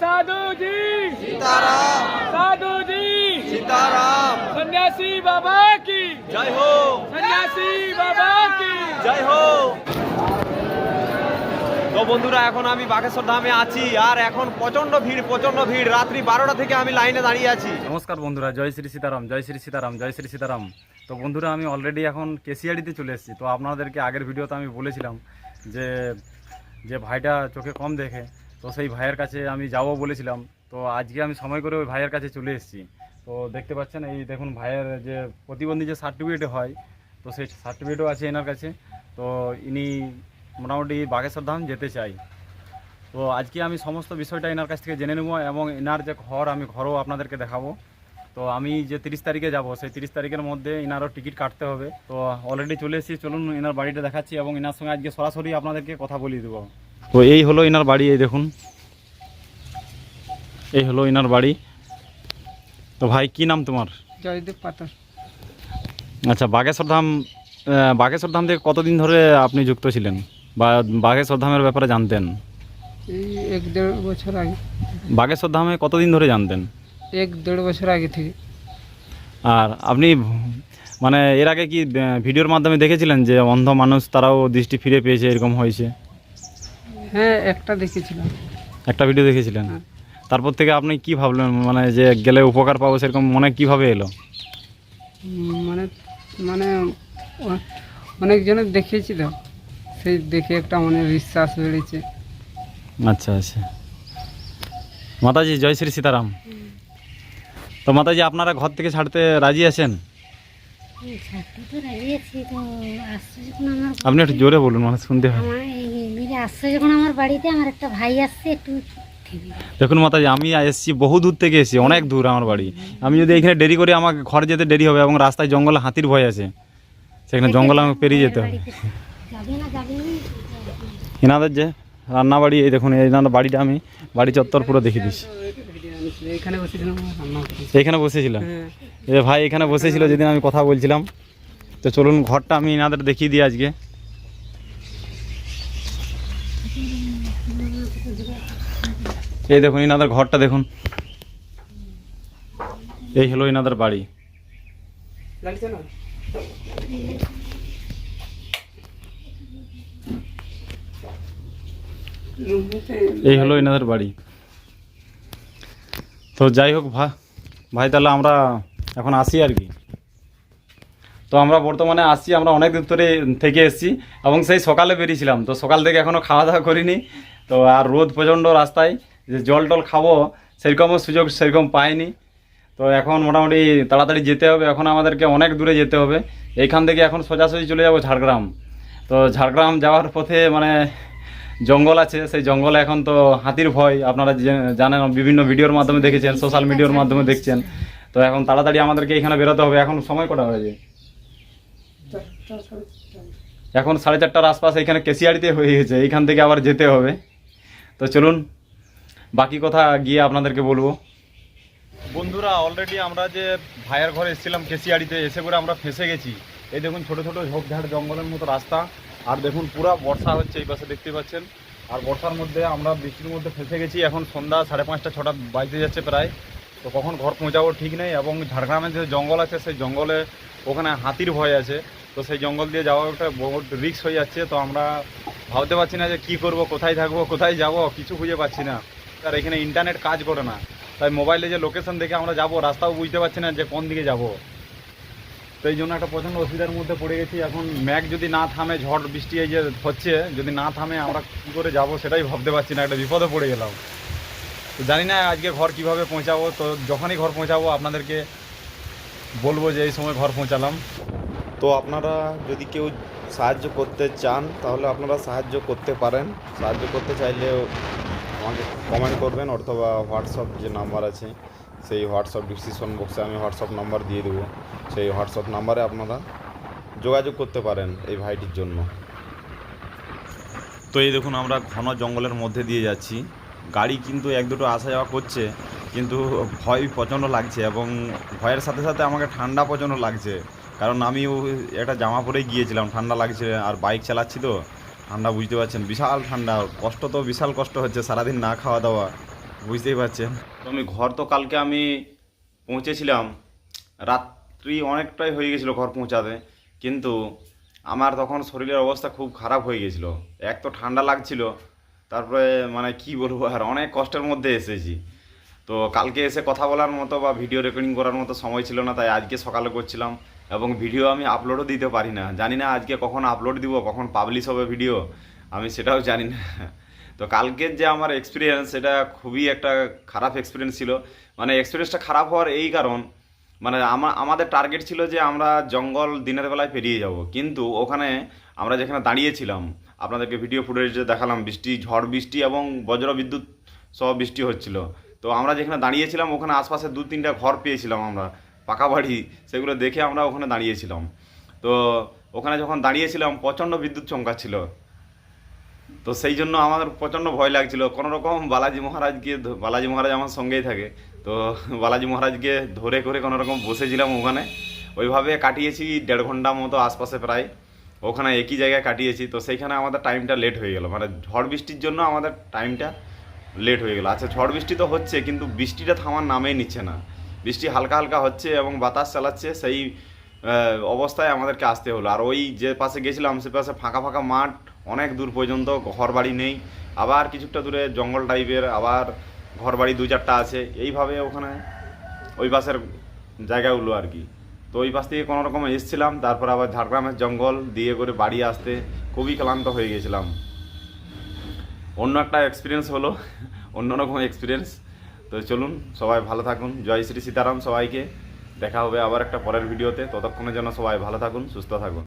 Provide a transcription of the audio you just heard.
साधु जी सीताराम साधु जी सीताराम सन्यासी बाबा की जय हो सन्यासी बाबा की জয় হো তো বন্ধুরা এখন আমি বাগেশ্বর ধামে আছি আর এখন প্রচন্ড ভিড় প্রচন্ড ভিড় রাত্রি বারোটা থেকে আমি লাইনে দাঁড়িয়ে আছি নমস্কার বন্ধুরা জয় শ্রী সীতারাম জয় শ্রী সীতারাম জয় শ্রী সীতারাম তো বন্ধুরা আমি অলরেডি এখন কেসিয়াড়িতে চলে এসেছি তো আপনাদেরকে আগের ভিডিওতে আমি বলেছিলাম যে যে ভাইটা চোখে কম দেখে তো সেই ভাইয়ের কাছে আমি যাব বলেছিলাম। তো আজকে আমি সময় করে ওই ভাইয়ের কাছে চলে এসেছি। তো দেখতে পাচ্ছেন, এই দেখুন ভাইয়ের যে প্রতিবন্ধী যে সার্টিফিকেট হয়, তো সেই সার্টিফিকেটও আছে এনার কাছে। তো ইনি মোটামুটি বাগেশ্বর ধাম যেতে চাই। তো আজকে আমি সমস্ত বিষয়টা এনার কাছ থেকে জেনে নেব এবং এনার যে ঘর, আমি ঘরও আপনাদেরকে দেখাবো। তো আমি যে তিরিশ তারিখে যাব, সেই তিরিশ তারিখের মধ্যে এনারও টিকিট কাটতে হবে। তো অলরেডি চলে এসেছি, চলুন এনার বাড়িটা দেখাচ্ছি এবং এনার সঙ্গে আজকে সরাসরি আপনাদেরকে কথা বলিয়ে দেবো। তো এই হলো এনার বাড়ি এই দেখুন। এই হলো এনার বাড়ি। তো ভাই কি নাম তোমার? জয়দেব পাতর আচ্ছা বাগেশ্বর ধাম বাগেশ্বর ধাম থেকে কতদিন ধরে আপনি যুক্ত ছিলেন? বা বাগেশ্বর ধামের ব্যাপারে জানতেন? এই এক দেড় বছর আগে। বাগেশ্বর ধামে কতদিন ধরে জানতেন? এক দেড় বছর আগে থেকে। আর আপনি মানে এর আগে কি ভিডিওর মাধ্যমে দেখেছিলেন যে অন্ধ মানুষ তারাও দৃষ্টি ফিরে পেয়েছে এরকম হয়েছে? হ্যাঁ একটা দেখেছিলাম। একটা ভিডিও দেখেছিলেন? হ্যাঁ। তারপর থেকে আপনি কি ভাবলেন? মানে যে গেলে উপকার পাবো সেরকম মনে কীভাবে এলো? মানে মানে অনেকজনের দেখেছি তো সেই দেখে একটা মনে বিশ্বাস বেড়েছে। আচ্ছা আচ্ছা। মাতাজি জয় শ্রী সীতারাম। তো মাতাজি আপনারা ঘর থেকে ছাড়তে রাজি আছেন? ছাড়তে তো রাজি আছি তো আসছে যখন আমার আপনি একটু জোরে বলুন মানে শুনতে হয়। আসছে যখন আমার বাড়িতে আমার একটা ভাই আসছে একটু দেখুন মাতাজি আমি এসেছি বহু দূর থেকে এসেছি অনেক দূর আমার বাড়ি। আমি যদি এখানে দেরি করি আমাকে ঘর যেতে দেরি হবে এবং রাস্তায় জঙ্গলে হাতির ভয় আছে সেখানে জঙ্গল আমাকে পেরিয়ে যেতে হবে। এনাদের যে রান্নাবাড়ি এই দেখুন এই এনাদের বাড়িটা আমি বাড়ি চত্বর পুরো দেখিয়ে দিচ্ছি এখানে বসেছিলাম রান্না হ্যাঁ। এই ভাই এখানে বসেছিল যেদিন আমি কথা বলছিলাম। তো চলুন ঘরটা আমি এনাদের দেখিয়ে দিই আজকে। এই দেখুন এনাদের ঘরটা দেখুন। এই হলো এনাদের বাড়ি। এই হলো এনাদের বাড়ি। তো যাই হোক ভাই তাহলে আমরা এখন আসি আর কি। তো আমরা বর্তমানে আসছি আমরা অনেক দূর ধরে থেকে এসেছি এবং সেই সকালে বেরিয়েছিলাম। তো সকাল থেকে এখনও খাওয়া দাওয়া করিনি। তো আর রোদ প্রচণ্ড রাস্তায়। যে জল টল খাব, সেরকমও সুযোগ সেরকম পাইনি। তো এখন মোটামুটি তাড়াতাড়ি যেতে হবে। এখন আমাদেরকে অনেক দূরে যেতে হবে। এইখান থেকে এখন সোজাসুজি চলে যাব ঝাড়গ্রাম। তো ঝাড়গ্রাম যাওয়ার পথে মানে জঙ্গল আছে, সেই জঙ্গলে এখন তো হাতির ভয়। আপনারা জানেন, বিভিন্ন ভিডিওর মাধ্যমে দেখেছেন, সোশ্যাল মিডিয়ার মাধ্যমে দেখছেন। তো এখন তাড়াতাড়ি আমাদেরকে এখানে বেরোতে হবে। এখন সময় কটা হয়েছে? এখন সাড়ে চারটার আশপাশ এখানে কেসিয়াড়িতে হয়ে গেছে। এইখান থেকে আবার যেতে হবে। তো চলুন বাকি কথা গিয়ে আপনাদেরকে বলব। বন্ধুরা অলরেডি আমরা যে ভাইয়ের ঘরে এসেছিলাম কেসিয়াড়িতে এসে করে আমরা ফেসে গেছি। এই দেখুন ছোট ছোট ঝোপঝাড় জঙ্গলের মতো রাস্তা। আর দেখুন পুরা বর্ষা হচ্ছে এই পাশে, দেখতে পাচ্ছেন? আর বর্ষার মধ্যে আমরা বৃষ্টির মধ্যে ফেসে গেছি। এখন সন্ধ্যা সাড়ে পাঁচটা, ছটা বাজতে যাচ্ছে প্রায়। তো কখন ঘর পৌঁছাবো ঠিক নেই। এবং ঝাড়গ্রামের যে জঙ্গল আছে, সেই জঙ্গলে ওখানে হাতির ভয় আছে। তো সেই জঙ্গল দিয়ে যাওয়া একটা বহুত রিস্ক হয়ে যাচ্ছে। তো আমরা ভাবতে পারছি না যে কি করব, কোথায় থাকব, কোথায় যাব, কিছু খুঁজে পাচ্ছি না। আর এখানে ইন্টারনেট কাজ করে না। তাই মোবাইলে যে লোকেশন দেখে আমরা যাব, রাস্তাও বুঝতে পারছি না যে কোন দিকে যাব। তো এই জন্য একটা প্রচণ্ড অসুবিধার মধ্যে পড়ে গেছি। এখন ম্যাঘ যদি না থামে, ঝড়, বৃষ্টি এই যে হচ্ছে, যদি না থামে আমরা কী করে যাব সেটাই ভাবতে পারছি না। একটা বিপদে পড়ে গেলাম। তো জানি না আজকে ঘর কীভাবে পৌঁছাবো। তো যখনই ঘর পৌঁছাবো, আপনাদেরকে বলব যে এই সময় ঘর পৌঁছালাম। তো আপনারা যদি কেউ সাহায্য করতে চান, তাহলে আপনারা সাহায্য করতে পারেন। সাহায্য করতে চাইলে আমাকে কমেন্ট করবেন অথবা হোয়াটসঅ্যাপ যে নাম্বার আছে, সেই হোয়াটসঅ্যাপ ডিসক্রিপশন বক্সে আমি হোয়াটসঅ্যাপ নাম্বার দিয়ে দেবো। সেই হোয়াটসঅ্যাপ নাম্বারে আপনারা যোগাযোগ করতে পারেন এই ভাইটির জন্য। তো এই দেখুন, আমরা ঘন জঙ্গলের মধ্যে দিয়ে যাচ্ছি। গাড়ি কিন্তু এক দুটো আসা যাওয়া করছে, কিন্তু ভয় প্রচণ্ড লাগছে এবং ভয়ের সাথে সাথে আমাকে ঠান্ডা প্রচণ্ড লাগছে। কারণ আমিও একটা জামা পরেই গিয়েছিলাম, ঠান্ডা লাগছে, আর বাইক চালাচ্ছি তো। ঠান্ডা বুঝতে পারছেন, বিশাল ঠান্ডা, কষ্ট তো বিশাল কষ্ট হচ্ছে, সারাদিন না খাওয়া দাওয়া, বুঝতেই পারছেন। তো আমি ঘর তো কালকে আমি পৌঁছেছিলাম, রাত্রি অনেকটাই হয়ে গেছিল ঘর পৌঁছাতে, কিন্তু আমার তখন শরীরের অবস্থা খুব খারাপ হয়ে গেছিল। এক তো ঠান্ডা লাগছিল, তারপরে মানে কি বলব আর, অনেক কষ্টের মধ্যে এসেছি। তো কালকে এসে কথা বলার মতো বা ভিডিও রেকর্ডিং করার মতো সময় ছিল না, তাই আজকে সকালে করছিলাম। এবং ভিডিও আমি আপলোডও দিতে পারি না। জানি না আজকে কখন আপলোড দিব, কখন পাবলিশ হবে ভিডিও আমি সেটাও জানি না। তো কালকের যে আমার এক্সপিরিয়েন্স সেটা খুবই একটা খারাপ এক্সপিরিয়েন্স ছিল। মানে এক্সপিরিয়েন্সটা খারাপ হওয়ার এই কারণ মানে আমা- আমাদের টার্গেট ছিল যে আমরা জঙ্গল দিনের বেলায় পেরিয়ে যাব। কিন্তু ওখানে আমরা যেখানে দাঁড়িয়েছিলাম, আপনাদেরকে ভিডিও ফুটেজে দেখালাম, বৃষ্টি, ঝড় বৃষ্টি এবং বজ্র বিদ্যুৎ সহ বৃষ্টি হচ্ছিল। তো আমরা যেখানে দাঁড়িয়েছিলাম, ওখানে আশপাশে দু তিনটা ঘর পেয়েছিলাম আমরা। পাকা বাড়ি, সেগুলো দেখে আমরা ওখানে দাঁড়িয়েছিলাম। তো ওখানে যখন দাঁড়িয়েছিলাম, প্রচণ্ড বিদ্যুৎ চমকাচ্ছিল। তো সেই জন্য আমার প্রচণ্ড ভয় লাগছিল। কোনো রকম বালাজি মহারাজকে বালাজি মহারাজ আমার সঙ্গেই থাকে। তো বালাজি মহারাজকে ধরে করে কোনো রকম বসেছিলাম ওখানে। ওইভাবে কাটিয়েছি দেড় ঘণ্টা মতো আশপাশে প্রায়। ওখানে একই জায়গায় কাটিয়েছি। তো সেইখানে আমাদের টাইমটা লেট হয়ে গেল। মানে ঝড় বৃষ্টির জন্য আমাদের টাইমটা লেট হয়ে গেল। আচ্ছা ঝড় বৃষ্টি তো হচ্ছে, কিন্তু বৃষ্টিটা থামার নামেই নিচ্ছে না। বৃষ্টি হালকা হালকা হচ্ছে এবং বাতাস চালাচ্ছে, সেই অবস্থায় আমাদেরকে আসতে হলো। আর ওই যে পাশে গেছিলাম, সে পাশে ফাঁকা ফাঁকা মাঠ, অনেক দূর পর্যন্ত ঘর বাড়ি নেই। আবার কিছুটা দূরে জঙ্গল টাইপের আবার ঘর বাড়ি দু চারটা আছে। এইভাবে ওখানে ওই পাশের জায়গাগুলো আর কি। তো ওই পাশ থেকে কোনো রকম এসেছিলাম, তারপর আবার ঝাড়গ্রামের জঙ্গল দিয়ে করে বাড়ি আসতে খুবই ক্লান্ত হয়ে গেছিলাম। অন্য একটা এক্সপিরিয়েন্স হলো, অন্যরকম এক্সপিরিয়েন্স তো চলুন, সবাই ভালো থাকুন। জয় শ্রী সীতারাম সবাইকে। দেখা হবে আবার একটা পরের ভিডিওতে। ততক্ষণের জন্য সবাই ভালো থাকুন, সুস্থ থাকুন।